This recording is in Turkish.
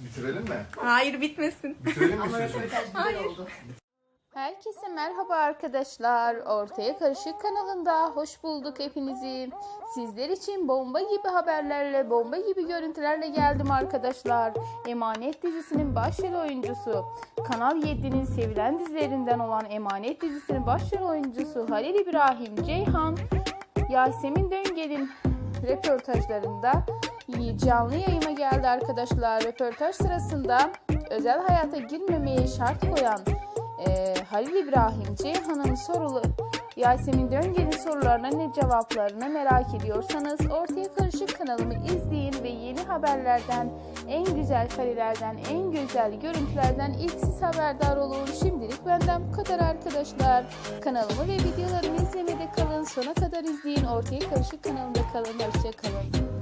Bitirelim mi? Hayır bitmesin. Bitirelim mi Ama sözü? oldu. Herkese merhaba arkadaşlar. Ortaya Karışık kanalında hoş bulduk hepinizi. Sizler için bomba gibi haberlerle, bomba gibi görüntülerle geldim arkadaşlar. Emanet dizisinin başrol oyuncusu, Kanal 7'nin sevilen dizilerinden olan Emanet dizisinin başrol oyuncusu Halil İbrahim Ceyhan, Yasemin Döngel'in röportajlarında canlı yayına geldi arkadaşlar. Röportaj sırasında özel hayata girmemeye şart koyan e, Halil İbrahim Ceyhan'ın sorulu Yasemin Döngel'in sorularına ne cevaplarını merak ediyorsanız Ortaya Karışık kanalımı izleyin ve yeni haberlerden, en güzel karelerden, en güzel görüntülerden ilk siz haberdar olun. Şimdilik benden bu kadar arkadaşlar. Kanalımı ve videolarımı kalın. Sona kadar izleyin. Ortaya Karışık kanalında kalın. Hoşça kalın.